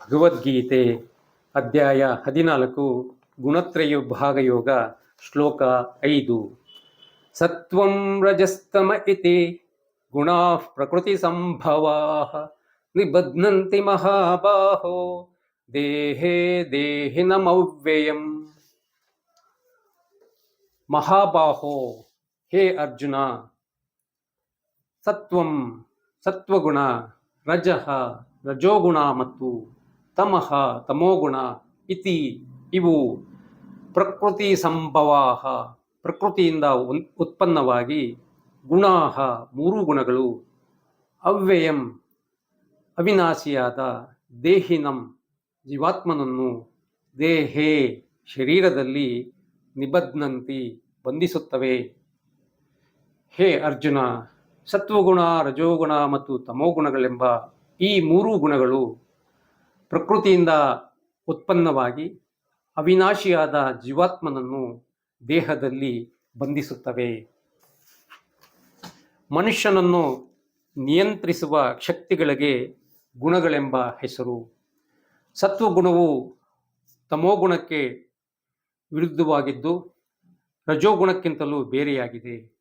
ಭಗವದ್ಗೀತೆ ಅಧ್ಯಾಯ ಹದಿನಾಲ್ಕು ಗುಣತ್ರಯ ಭಾಗಯೋಗ ಶ್ಲೋಕ ಐದು ಸತ್ವಂ ರಜಸ್ತಮ ಇತಿ ಗುಣಾ ಪ್ರಕೃತಿ ಸಂಭವಾ ನಿಬಧ್ನಂತಿ ಮಹಾಬಾಹೋ ದೇಹೇ ದೇಹಿನಮವ್ಯಯಂ ಮಹಾಬಾಹೋ ಹೇ ಅರ್ಜುನ ಸತ್ವಂ ಸತ್ವಗುಣ ರಜಃ ರಜೋಗುಣ ಮತ್ತು ತಮಃ ತಮೋಗುಣ ಇತಿ ಇವು ಪ್ರಕೃತಿ ಸಂಭವಾಹ. ಪ್ರಕೃತಿಯಿಂದ ಉತ್ಪನ್ನವಾಗಿ ಗುಣಾಹ ಮೂರು ಗುಣಗಳು. ಅವ್ಯಯಂ ಅವಿನಾಶಿಯಾದ ದೇಹಿನಂ ಜೀವಾತ್ಮನನ್ನು ದೇಹೇ ಶರೀರದಲ್ಲಿ ನಿಬದ್ನಂತಿ ಬಂಧಿಸುತ್ತವೆ. ಹೇ ಅರ್ಜುನ, ಸತ್ವಗುಣ, ರಜೋಗುಣ ಮತ್ತು ತಮೋಗುಣಗಳೆಂಬ ಈ ಮೂರು ಗುಣಗಳು ಪ್ರಕೃತಿಯಿಂದ ಉತ್ಪನ್ನವಾಗಿ ಅವಿನಾಶಿಯಾದ ಜೀವಾತ್ಮನನ್ನು ದೇಹದಲ್ಲಿ ಬಂಧಿಸುತ್ತವೆ. ಮನುಷ್ಯನನ್ನು ನಿಯಂತ್ರಿಸುವ ಶಕ್ತಿಗಳಿಗೆ ಗುಣಗಳೆಂಬ ಹೆಸರು. ಸತ್ವಗುಣವು ತಮೋಗುಣಕ್ಕೆ ವಿರುದ್ಧವಾಗಿದ್ದು, ರಜೋಗುಣಕ್ಕಿಂತಲೂ ಬೇರೆಯಾಗಿದೆ.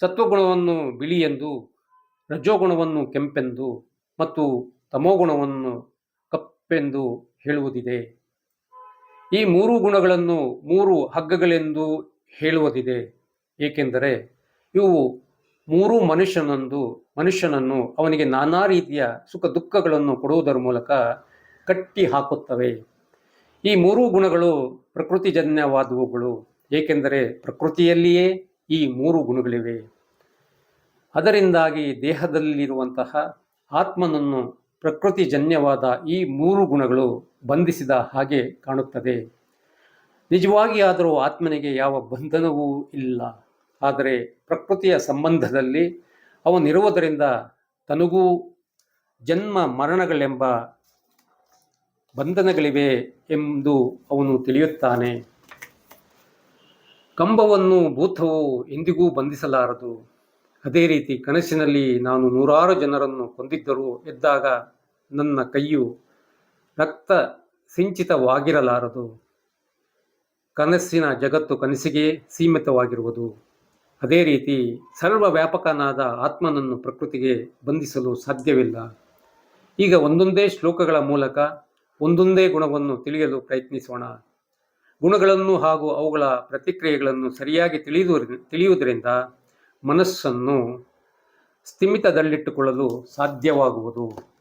ಸತ್ವಗುಣವನ್ನು ಬಿಳಿ ಎಂದು, ರಜೋಗುಣವನ್ನು ಕೆಂಪೆಂದು ಮತ್ತು ತಮೋಗುಣವನ್ನು ಕಪ್ಪೆಂದು ಹೇಳುವುದಿದೆ. ಈ ಮೂರು ಗುಣಗಳನ್ನು ಮೂರು ಹಗ್ಗಗಳೆಂದು ಹೇಳುವುದಿದೆ. ಏಕೆಂದರೆ ಇವು ಮೂರು ಮನುಷ್ಯನೊಂದು, ಮನುಷ್ಯನನ್ನು ಅವನಿಗೆ ನಾನಾ ರೀತಿಯ ಸುಖ ದುಃಖಗಳನ್ನು ಕೊಡುವುದರ ಮೂಲಕ ಕಟ್ಟಿ ಹಾಕುತ್ತವೆ. ಈ ಮೂರು ಗುಣಗಳು ಪ್ರಕೃತಿಜನ್ಯವಾದವುಗಳು. ಏಕೆಂದರೆ ಪ್ರಕೃತಿಯಲ್ಲಿಯೇ ಈ ಮೂರು ಗುಣಗಳಿವೆ. ಅದರಿಂದಾಗಿ ದೇಹದಲ್ಲಿರುವಂತಹ ಆತ್ಮನನ್ನು ಪ್ರಕೃತಿಜನ್ಯವಾದ ಈ ಮೂರು ಗುಣಗಳು ಬಂಧಿಸಿದ ಹಾಗೆ ಕಾಣುತ್ತದೆ. ನಿಜವಾಗಿ ಆದರೂ ಆತ್ಮನಿಗೆ ಯಾವ ಬಂಧನವೂ ಇಲ್ಲ. ಆದರೆ ಪ್ರಕೃತಿಯ ಸಂಬಂಧದಲ್ಲಿ ಅವನಿರುವುದರಿಂದ ತನಗೂ ಜನ್ಮ ಮರಣಗಳೆಂಬ ಬಂಧನಗಳಿವೆ ಎಂದು ಅವನು ತಿಳಿಯುತ್ತಾನೆ. ಕಂಬವನ್ನು, ಭೂತವು ಎಂದಿಗೂ ಬಂಧಿಸಲಾರದು. ಅದೇ ರೀತಿ ಕನಸಿನಲ್ಲಿ ನಾನು ನೂರಾರು ಜನರನ್ನು ಕೊಂದಿದ್ದರೂ ಎದ್ದಾಗ ನನ್ನ ಕೈಯು ರಕ್ತ ಸಿಂಚಿತವಾಗಿರಲಾರದು. ಕನಸಿನ ಜಗತ್ತು ಕನಸಿಗೆ ಸೀಮಿತವಾಗಿರುವುದು. ಅದೇ ರೀತಿ ಸರ್ವ ವ್ಯಾಪಕನಾದ ಆತ್ಮನನ್ನು ಪ್ರಕೃತಿಗೆ ಬಂಧಿಸಲು ಸಾಧ್ಯವಿಲ್ಲ. ಈಗ ಒಂದೊಂದೇ ಶ್ಲೋಕಗಳ ಮೂಲಕ ಒಂದೊಂದೇ ಗುಣವನ್ನು ತಿಳಿಯಲು ಪ್ರಯತ್ನಿಸೋಣ. ಗುಣಗಳನ್ನು ಹಾಗೂ ಅವುಗಳ ಪ್ರತಿಕ್ರಿಯೆಗಳನ್ನು ಸರಿಯಾಗಿ ತಿಳಿಯುವ ತಿಳಿಯುವುದರಿಂದ ಮನಸ್ಸನ್ನು ಸ್ಥಿಮಿತದಲ್ಲಿಟ್ಟುಕೊಳ್ಳಲು ಸಾಧ್ಯವಾಗುವುದು.